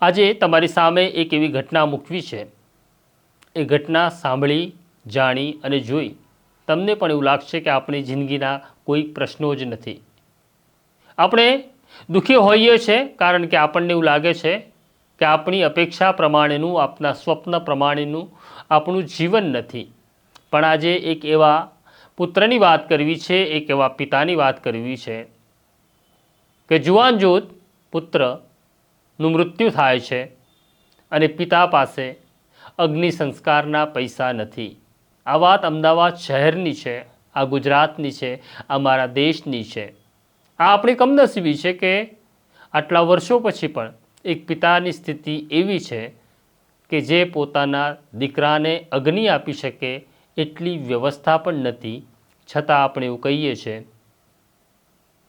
આજે તમારી સામે એક એવી ઘટના મૂકવી છે. એ ઘટના સાંભળી, જાણી અને જોઈ તમને પણ એવું લાગશે કે આપણી જિંદગીના કોઈ પ્રશ્નો જ નથી. આપણે દુઃખી હોઈએ છીએ કારણ કે આપણને એવું લાગે છે કે આપણી અપેક્ષા પ્રમાણેનું આપણા સ્વપ્ન પ્રમાણેનું આપણું જીવન નથી. પણ આજે એક એવા પુત્રની વાત કરવી છે, એક એવા પિતાની વાત કરવી છે કે જુવાન જોત પુત્રનું મૃત્યુ થાય છે અને પિતા પાસે અગ્નિ સંસ્કારના પૈસા નથી. આ વાત અમદાવાદ શહેરની છે, આ ગુજરાતની છે, આ મારા દેશની છે. આ આપણી કમનસીબી છે કે આટલા વર્ષો પછી પણ એક પિતાની સ્થિતિ એવી છે કે જે પોતાના દીકરાને અગ્નિ આપી શકે એટલી વ્યવસ્થા પણ નથી. છતાં આપણે એવું કહીએ છીએ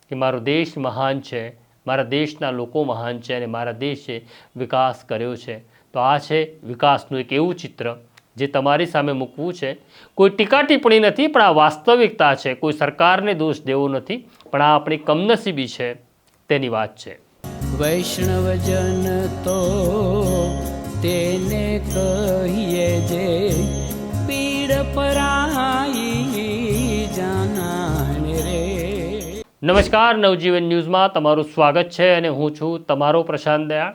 કે મારો દેશ મહાન છે મારા દેશના લોકો મહાન છે અને મારા દેશે વિકાસ કર્યો છે. તો આ છે વિકાસનું એક એવું ચિત્ર જે તમારી સામે મૂકવું છે. કોઈ ટીકા ટિપ્પણી નથી, પણ આ વાસ્તવિકતા છે. કોઈ સરકારને દોષ દેવો નથી, પણ આ આપણી કમનસીબી છે. તેની વાત છે. વૈષ્ણવજન તો તેને કહીએ જે પીડ પરાઈ નમસ્કાર, નવજીવન ન્યૂઝમાં તમારું સ્વાગત છે અને હું છું તમારો પ્રશાંત દયા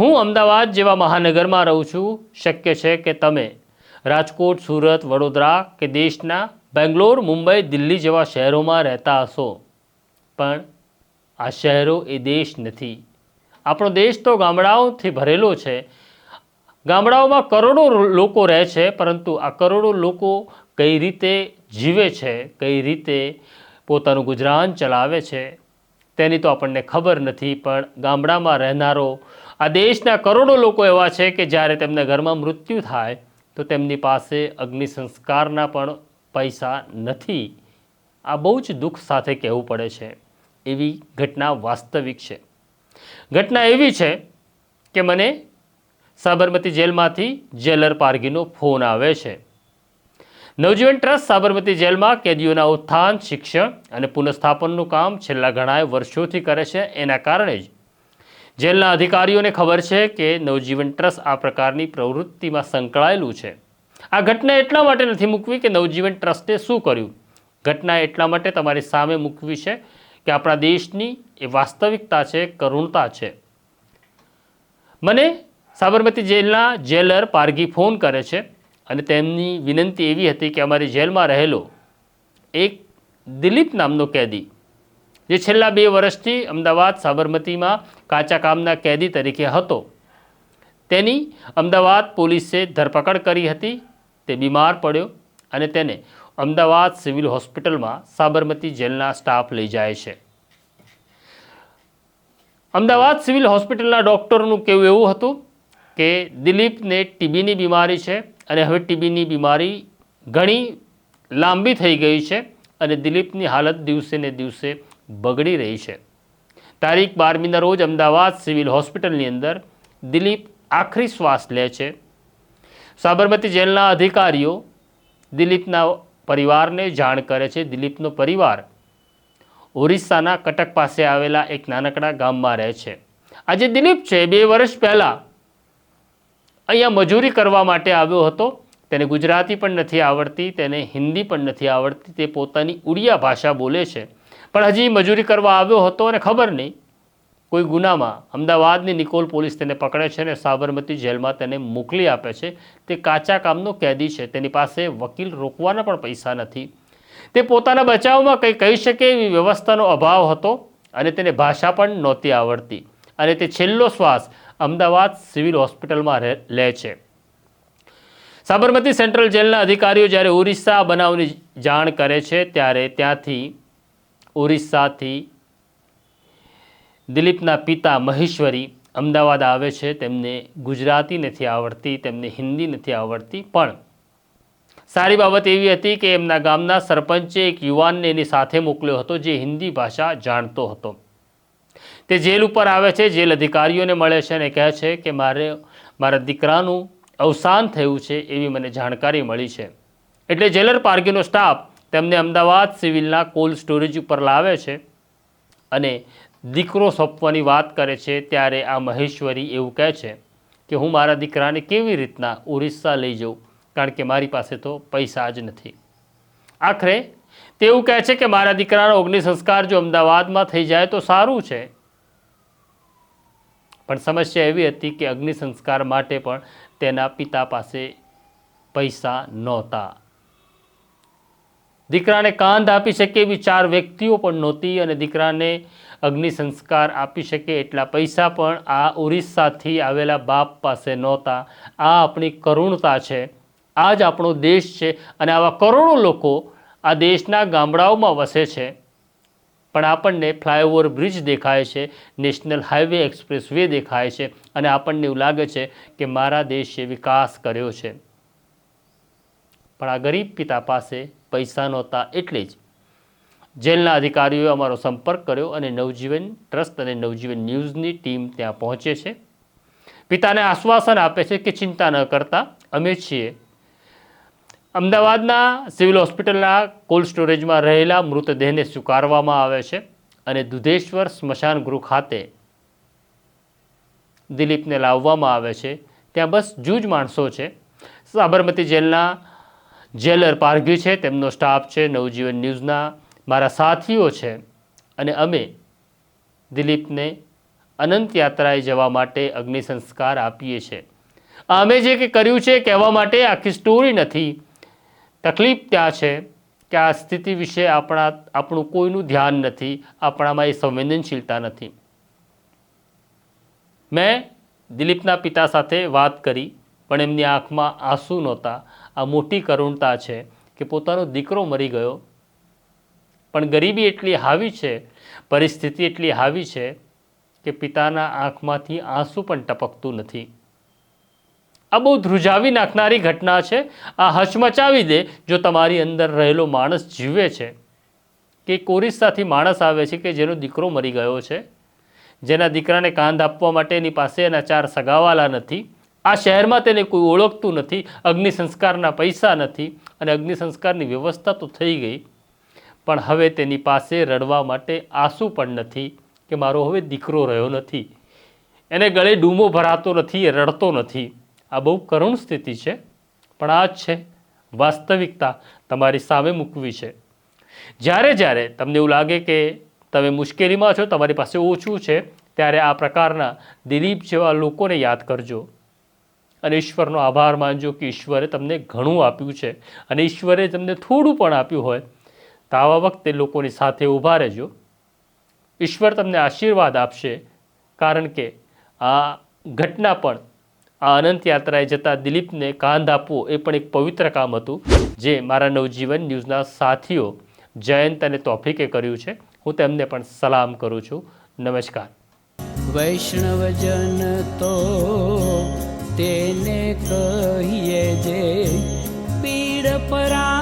હું અમદાવાદ જેવા મહાનગરમાં રહું છું. શક્ય છે કે તમે રાજકોટ, સુરત, વડોદરા કે દેશના બેંગ્લોર, મુંબઈ, દિલ્હી જેવા શહેરોમાં રહેતા હશો. પણ આ શહેરો એ દેશ નથી. આપણો દેશ તો ગામડાઓથી ભરેલો છે. ગામડાઓમાં કરોડો લોકો રહે છે, પરંતુ આ કરોડો લોકો કઈ રીતે જીવે છે, કઈ રીતે પોતાનું ગુજરાન ચલાવે છે. તેની તો આપણને ખબર નથી, પણ ગામડામાં રહેનારો, આ દેશના કરોડો લોકો એવા છે કે જ્યારે તેમના ઘરમાં મૃત્યુ થાય, તો તેમની પાસે અગ્નિ સંસ્કારના પણ પૈસા નથી. આ બહુ જ દુઃખ સાથે કહેવું પડે છે. એવી ઘટના વાસ્તવિક છે. ઘટના એવી છે કે મને સાબરમતી જેલમાંથી જેલર પારગીનો ફોન આવે છે. નવજીવન ટ્રસ્ટ સાબરમતી જેલમાં કેદીઓના ઉત્થાન, શિક્ષણ અને પુનઃસ્થાપનનું કામ છેલ્લા ઘણા વર્ષોથી કરે છે. એના કારણે જ જેલના અધિકારીઓને ખબર છે કે નવજીવન ટ્રસ્ટ આ પ્રકારની પ્રવૃત્તિમાં સંકળાયેલું છે. આ ઘટના એટલા માટે નથી મૂકવી કે નવજીવન ટ્રસ્ટે શું કર્યું? ઘટના એટલા માટે તમારી સામે મૂકવી છે કે આપણા દેશની એ વાસ્તવિકતા છે, કરુણતા છે. મને સાબરમતી જેલના જેલર પારગી ફોન કરે છે. અને તેમની વિનંતી એવી હતી કે અમારી જેલમાં રહેલો એક દિલીપ નામનો કેદી, જે છેલ્લા બે વર્ષથી અમદાવાદ સાબરમતીમાં કાચા કામના કેદી તરીકે હતો. તેની અમદાવાદ પોલીસે ધરપકડ કરી હતી, તે બીમાર પડ્યો અને તેને અમદાવાદ સિવિલ હોસ્પિટલમાં સાબરમતી જેલના સ્ટાફ લઈ જાય છે. અમદાવાદ સિવિલ હોસ્પિટલના ડૉક્ટરનું કહેવું એવું હતું કે દિલીપને ટીબીની બીમારી છે અને હવે ટીબીની બીમારી ઘણી લાંબી થઈ ગઈ છે અને દિલીપની હાલત દિવસે ને દિવસે બગડી રહી છે. તારીખ બારમીના રોજ અમદાવાદ સિવિલ હોસ્પિટલની અંદર દિલીપ આખરી શ્વાસ લે છે. સાબરમતી જેલના અધિકારીઓ દિલીપના પરિવારને જાણ કરે છે. દિલીપનો પરિવાર ઓરિસ્સાના કટક પાસે આવેલા એક નાનકડા ગામમાં રહે છે. આજે દિલીપ છે. બે વર્ષ પહેલાં અહીંયા મજૂરી કરવા માટે આવ્યો હતો. તેને ગુજરાતી પણ નથી આવડતી, તેને હિન્દી પણ નથી આવડતી. તે પોતાની ઉડિયા ભાષા બોલે છે. પણ હજી મજૂરી કરવા આવ્યો હતો અને ખબર નહીં. કોઈ ગુનામાં અમદાવાદની નિકોલ પોલીસ તેને પકડે છે અને સાબરમતી જેલમાં તેને મોકલી આપે છે. તે કાચા કામનો કેદી છે. તેની પાસે વકીલ રોકવાના પણ પૈસા નથી. તે પોતાના બચાવમાં કંઈ કહી શકે એવી વ્યવસ્થાનો અભાવ હતો અને તેને ભાષા પણ નહોતી આવડતી. અને તે છેલ્લો શ્વાસ અમદાવાદ સિવિલ હોસ્પિટલમાં લે છે. સાબરમતી સેન્ટ્રલ જેલના અધિકારીઓ જ્યારે ઓરિસ્સા બનાવની જાણ કરે છે, ત્યારે ત્યાંથી ઓરિસ્સાથી દિલીપના પિતા મહેશ્વરી અમદાવાદ આવે છે. તેમને ગુજરાતી નથી આવડતી, તેમને હિન્દી નથી આવડતી. પણ સારી બાબત એવી હતી કે એમના ગામના સરપંચે એક યુવાનને એની સાથે મોકલ્યો હતો, જે હિન્દી ભાષા જાણતો હતો. તે જેલ ઉપર આવે છે, જેલ અધિકારીઓને મળે છે અને કહે છે કે મારે, મારા દીકરાનું અવસાન થયું છે એવી મને જાણકારી મળી છે. એટલે જેલર પાર્કીનો સ્ટાફ તેમને અમદાવાદ સિવિલના કોલ્ડ સ્ટોરેજ ઉપર લાવે છે અને દીકરો સોંપવાની વાત કરે છે ત્યારે આ મહેશ્વરી એવું કહે છે કે હું મારા દીકરાને કેવી રીતના ઓરિસ્સા લઈ જાઉં, કારણ કે મારી પાસે તો પૈસા જ નથી. આખરે તેવું કહે છે કે મારા દીકરાનો અગ્નિ સંસ્કાર જો અમદાવાદમાં થઈ જાય તો સારું છે પણ સમસ્યા એવી હતી કે અગ્નિ સંસ્કાર માટે પણ તેના પિતા પાસે પૈસા નહોતા. દીકરાને કાંધ આપી શકે એવી ચાર વ્યક્તિઓ પણ નહોતી અને દીકરાને અગ્નિ સંસ્કાર આપી શકે એટલા પૈસા પણ આ ઓરિસ્સાથી આવેલા બાપ પાસે નહોતા. આ આપણી કરુણતા છે. આ જ આપણો દેશ છે અને આવા કરોડો લોકો આ દેશના ગામડાઓમાં વસે છે. પણ આપણને ફ્લાયઓવર બ્રિજ દેખાય છે, નેશનલ હાઈવે એક્સપ્રેસ વે દેખાય છે અને આપણને એવું લાગે છે કે મારા દેશે વિકાસ કર્યો છે. પણ આ ગરીબ પિતા પાસે પૈસા નહોતા એટલે જ જેલના અધિકારીઓએ અમારો સંપર્ક કર્યો અને નવજીવન ટ્રસ્ટ અને નવજીવન ન્યૂઝની ટીમ ત્યાં પહોંચે છે. પિતાને આશ્વાસન આપે છે કે ચિંતા ન કરતા, અમે છીએ અમદાવાદના સિવિલ હોસ્પિટલના કોલ્ડ સ્ટોરેજમાં રહેલા મૃતદેહને સ્વીકારવામાં આવે છે અને દુધેશ્વર સ્મશાન ગૃહ ખાતે દિલીપને લાવવામાં આવે છે. ત્યાં બસ જૂજ માણસો છે. સાબરમતી જેલના જેલર પારઘી છે, તેમનો સ્ટાફ છે, નવજીવન ન્યૂઝના મારા સાથીઓ છે અને અમે દિલીપને અનંત યાત્રાએ જવા માટે અગ્નિ સંસ્કાર આપીએ છીએ. અમે જે કંઈ કર્યું છે કહેવા માટે આખી સ્ટોરી નથી. તકલીફ ત્યાં છે કે આ સ્થિતિ વિશે આપણા આપણું કોઈનું ધ્યાન નથી, આપણામાં એ સંવેદનશીલતા નથી. મેં દિલીપના પિતા સાથે વાત કરી, પણ એમની આંખમાં આંસુ નહોતા. આ મોટી કરુણતા છે કે પોતાનો દીકરો મરી ગયો. પણ ગરીબી એટલી હાવી છે, પરિસ્થિતિ એટલી હાવી છે કે પિતાના આંખમાંથી આંસુ પણ ટપકતું નથી. આ બહુ ધ્રુજાવી નાખનારી ઘટના છે. આ હચમચાવી દે જો તમારી અંદર રહેલો માણસ જીવે છે. કે એક ઓરિસ્સાથી માણસ આવે છે કે જેનો દીકરો મરી ગયો છે. જેના દીકરાને કાંધ આપવા માટે એની પાસે એના ચાર સગાવાલા નથી. આ શહેરમાં તેને કોઈ ઓળખતું નથી. અગ્નિ સંસ્કારના પૈસા નથી અને અગ્નિ સંસ્કારની વ્યવસ્થા તો થઈ ગઈ. પણ હવે તેની પાસે રડવા માટે આંસુ પણ નથી કે મારો હવે દીકરો રહ્યો નથી. એને ગળે ડૂમો ભરાતો નથી, એ રડતો નથી. આ બહુ કરુણ સ્થિતિ છે, પણ આ જ છે, વાસ્તવિકતા તમારી સામે મૂકવી છે. જ્યારે જ્યારે તમને એવું લાગે કે તમે મુશ્કેલીમાં છો, તમારી પાસે ઓછું છે, ત્યારે આ પ્રકારના દિલીપ જેવા લોકોને યાદ કરજો. અને ઈશ્વરનો આભાર માનજો કે ઈશ્વરે તમને ઘણું આપ્યું છે અને ઈશ્વરે તમને થોડું પણ આપ્યું હોય, તો આવા વખતે લોકોની સાથે ઊભા રહેજો. ઈશ્વર તમને આશીર્વાદ આપશે, કારણ કે આ ઘટના પણ આ અનંત યાત્રાએ જતા દિલીપને કાંધ આપવો એ પણ એક પવિત્ર કામ હતું, જે મારા નવજીવન ન્યૂઝના સાથીઓ જયંત અને તોફિકે કર્યું છે. હું તેમને પણ સલામ કરું છું. નમસ્કાર. વૈષ્ણવજન તો તેને કહીએ જે પીડ પરા